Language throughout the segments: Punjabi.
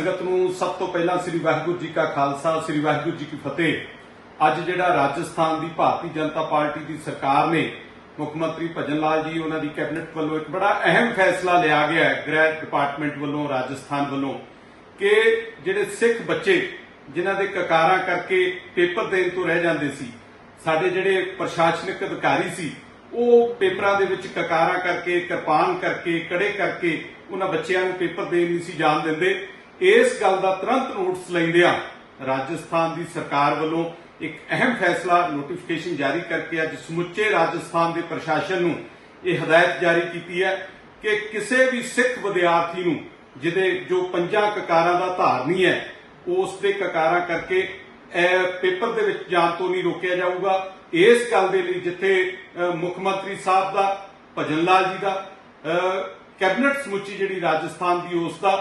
ਸੰਗਤ ਨੂੰ ਸਭ ਤੋਂ ਪਹਿਲਾਂ ਸ੍ਰੀ ਵਾਹਿਗੁਰੂ ਜੀ ਕਾ ਖਾਲਸਾ, ਸ੍ਰੀ ਵਾਹਿਗੁਰੂ ਜੀ ਕੀ ਫਤਿਹ। ਅੱਜ ਜਿਹੜਾ ਰਾਜਸਥਾਨ ਦੀ ਭਾਰਤੀ ਜਨਤਾ ਪਾਰਟੀ ਦੀ ਸਰਕਾਰ ਨੇ ਮੁੱਖ ਮੰਤਰੀ ਭਜਨ ਲਾਲ ਜੀ, ਉਹਨਾਂ ਦੀ ਕੈਬਨਿਟ ਵੱਲੋਂ ਇੱਕ ਬੜਾ ਅਹਿਮ ਫੈਸਲਾ ਲਿਆ ਗਿਆ ਹੈ, ਗ੍ਰਹਿ ਡਿਪਾਰਟਮੈਂਟ ਵੱਲੋਂ, ਰਾਜਸਥਾਨ ਵੱਲੋਂ, ਕਿ ਜਿਹੜੇ ਸਿੱਖ ਬੱਚੇ ਜਿਨ੍ਹਾਂ ਦੇ ਕਕਾਰਾਂ ਕਰਕੇ ਪੇਪਰ ਦੇਣ ਤੋਂ ਰਹਿ ਜਾਂਦੇ ਸੀ, ਸਾਡੇ ਜਿਹੜੇ ਪ੍ਰਸ਼ਾਸਨਿਕ ਅਧਿਕਾਰੀ ਸੀ, ਉਹ ਪੇਪਰਾਂ ਦੇ ਵਿੱਚ ਕਕਾਰਾਂ ਕਰਕੇ, ਕਿਰਪਾਨ ਕਰਕੇ, ਕੜੇ ਕਰਕੇ ਉਹਨਾਂ ਬੱਚਿਆਂ ਨੂੰ ਪੇਪਰ ਦੇਣ ਨਹੀਂ ਸੀ ਜਾਣ ਦਿੰਦੇ। ਇਸ ਗੱਲ ਦਾ ਤੁਰੰਤ ਨੋਟਿਸ ਲੈਂਦਿਆਂ ਰਾਜਸਥਾਨ ਦੀ ਸਰਕਾਰ ਵੱਲੋਂ ਇੱਕ ਅਹਿਮ ਫੈਸਲਾ ਨੋਟੀਫਿਕੇਸ਼ਨ ਜਾਰੀ ਕਰਕੇ ਅੱਜ ਸਮੁੱਚੇ ਰਾਜਸਥਾਨ ਦੇ ਪ੍ਰਸ਼ਾਸਨ ਨੂੰ ਇਹ ਹਦਾਇਤ ਜਾਰੀ ਕੀਤੀ ਹੈ ਕਿ ਕਿਸੇ ਵੀ ਸਿੱਖ ਵਿਦਿਆਰਥੀ ਨੂੰ, ਜਿਹਦੇ ਜੋ ਪੰਜਾਂ ਕਕਾਰਾਂ ਦਾ ਧਾਰਨੀ ਹੈ, ਉਸ ਦੇ ਕਕਾਰਾਂ ਕਰਕੇ ਪੇਪਰ ਦੇ ਵਿੱਚ ਜਾਣ ਤੋਂ ਨਹੀਂ ਰੋਕਿਆ ਜਾਊਗਾ। ਇਸ ਗੱਲ ਦੇ ਲਈ ਜਿੱਥੇ ਮੁੱਖ ਮੰਤਰੀ ਸਾਹਿਬ ਦਾ, ਭਜਨ ਲਾਲ ਜੀ ਦਾ ਕੈਬਨਿਟ ਸਮੁੱਚੀ ਜਿਹੜੀ ਰਾਜਸਥਾਨ ਦੀ ਉਸ ਦਾ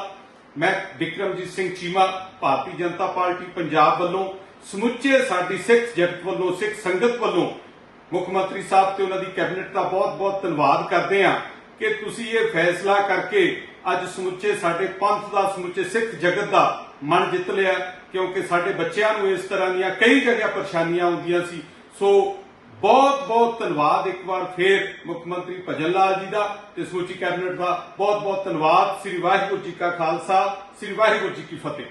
ਮੈਂ ਵਿਕਰਮਜੀਤ ਸਿੰਘ ਚੀਮਾ, ਭਾਰਤੀ ਜਨਤਾ ਪਾਰਟੀ, ਪੰਜਾਬ ਵੱਲੋਂ ਸਮੁੱਚੇ ਸਾਡੀ ਸਿੱਖ ਜਗਤ ਵੱਲੋਂ, ਸਿੱਖ ਸੰਗਤ ਵੱਲੋਂ ਮੁੱਖ ਮੰਤਰੀ ਸਾਹਿਬ ਤੇ ਉਹਨਾਂ ਦੀ ਕੈਬਨਿਟ ਦਾ ਬਹੁਤ-ਬਹੁਤ ਧੰਨਵਾਦ ਕਰਦੇ ਹਾਂ ਕਿ ਤੁਸੀਂ ਇਹ ਫੈਸਲਾ ਕਰਕੇ ਅੱਜ ਸਮੁੱਚੇ ਸਾਡੇ ਪੰਥ ਦਾ, ਸਮੁੱਚੇ ਸਿੱਖ ਜਗਤ ਦਾ ਮਨ ਜਿੱਤ ਲਿਆ, ਕਿਉਂਕਿ ਸਾਡੇ ਬੱਚਿਆਂ ਨੂੰ ਇਸ ਤਰ੍ਹਾਂ ਦੀਆਂ ਕਈ ਜਗ੍ਹਾ ਪਰੇਸ਼ਾਨੀਆਂ ਆਉਂਦੀਆਂ ਸੀ। ਸੋ ਬਹੁਤ-ਬਹੁਤ ਧੰਨਵਾਦ ਇੱਕ ਵਾਰ ਫੇਰ ਮੁੱਖ ਮੰਤਰੀ ਭਜਨ ਲਾਲ ਜੀ ਦਾ ਤੇ ਸਮੁੱਚੀ ਕੈਬਨਿਟ ਦਾ ਬਹੁਤ-ਬਹੁਤ ਧੰਨਵਾਦ। ਸ੍ਰੀ ਵਾਹਿਗੁਰੂ ਜੀ ਕਾ ਖਾਲਸਾ, ਸ੍ਰੀ ਵਾਹਿਗੁਰੂ ਜੀ ਕੀ ਫਤਿਹ।